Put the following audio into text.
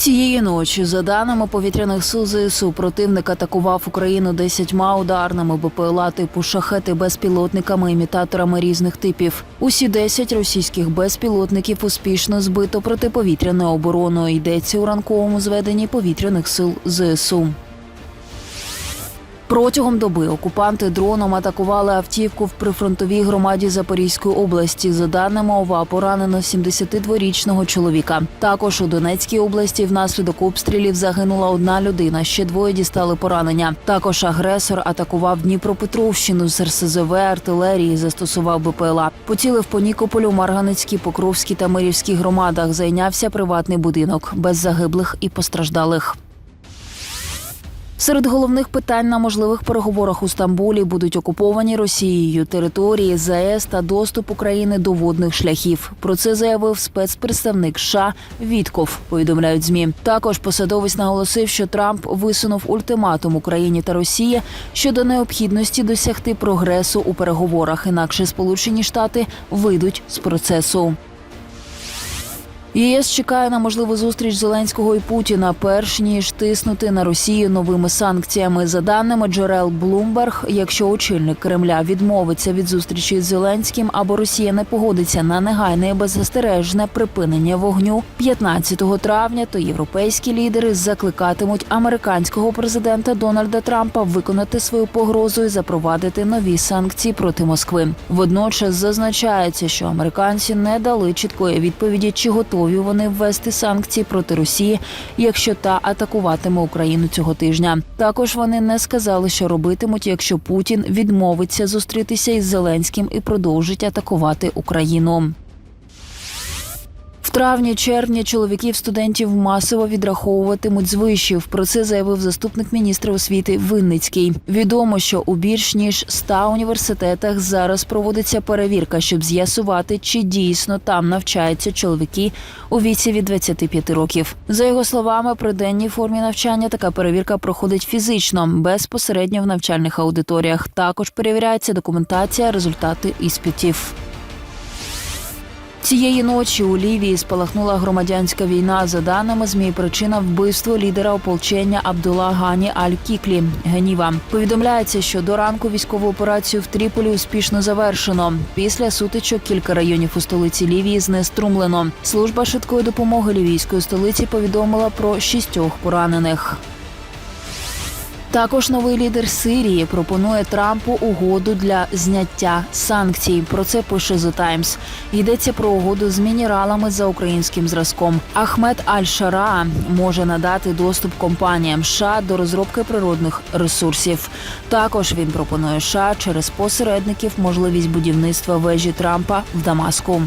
Цієї ночі, за даними повітряних сил ЗСУ, противник атакував Україну десятьма ударними БПЛА типу шахети безпілотниками імітаторами різних типів. Усі 10 російських безпілотників успішно збито протиповітряною обороною. Йдеться у ранковому зведенні повітряних сил ЗСУ. Протягом доби окупанти дроном атакували автівку в прифронтовій громаді Запорізької області. За даними ОВА, поранено 72-річного чоловіка. Також у Донецькій області внаслідок обстрілів загинула одна людина. Ще двоє дістали поранення. Також агресор атакував Дніпропетровщину з РСЗВ артилерії. Застосував БПЛА. Поцілив по Нікополю, Марганецькій, Покровській та Мирівській громадах. Зайнявся приватний будинок без загиблих і постраждалих. Серед головних питань на можливих переговорах у Стамбулі будуть окуповані Росією території ЗАЕС та доступ України до водних шляхів. Про це заявив спецпредставник США Вітков. Повідомляють змі. Також посадовець наголосив, що Трамп висунув ультиматум Україні та Росії щодо необхідності досягти прогресу у переговорах. Інакше Сполучені Штати вийдуть з процесу. ЄС чекає на можливу зустріч Зеленського і Путіна, перш ніж тиснути на Росію новими санкціями. За даними джерел Bloomberg, якщо очільник Кремля відмовиться від зустрічі з Зеленським або Росія не погодиться на негайне і беззастережне припинення вогню 15 травня, то європейські лідери закликатимуть американського президента Дональда Трампа виконати свою погрозу і запровадити нові санкції проти Москви. Водночас зазначається, що американці не дали чіткої відповіді, чи готові вони ввести санкції проти Росії, якщо та атакуватиме Україну цього тижня. Також вони не сказали, що робитимуть, якщо Путін відмовиться зустрітися із Зеленським і продовжить атакувати Україну. Травні-червні чоловіків студентів масово відраховуватимуть з вишів. Про це заявив заступник міністра освіти Винницький. Відомо, що у більш ніж 100 університетах зараз проводиться перевірка, щоб з'ясувати, чи дійсно там навчаються чоловіки у віці від 25 років. За його словами, при денній формі навчання така перевірка проходить фізично, безпосередньо в навчальних аудиторіях. Також перевіряється документація, результати іспитів. Цієї ночі у Лівії спалахнула громадянська війна. За даними змі, причина вбивство лідера ополчення Абдула Гані Аль-Кіклі Геніва. Повідомляється, що до ранку військову операцію в Тріполі успішно завершено. Після сутичок кілька районів у столиці Лівії знеструмлено. Служба швидкої допомоги лівійської столиці повідомила про шістьох поранених. Також новий лідер Сирії пропонує Трампу угоду для зняття санкцій. Про це пише The Times. Йдеться про угоду з мінералами за українським зразком. Ахмед Аль-Шара може надати доступ компаніям США до розробки природних ресурсів. Також він пропонує США через посередників можливість будівництва вежі Трампа в Дамаску.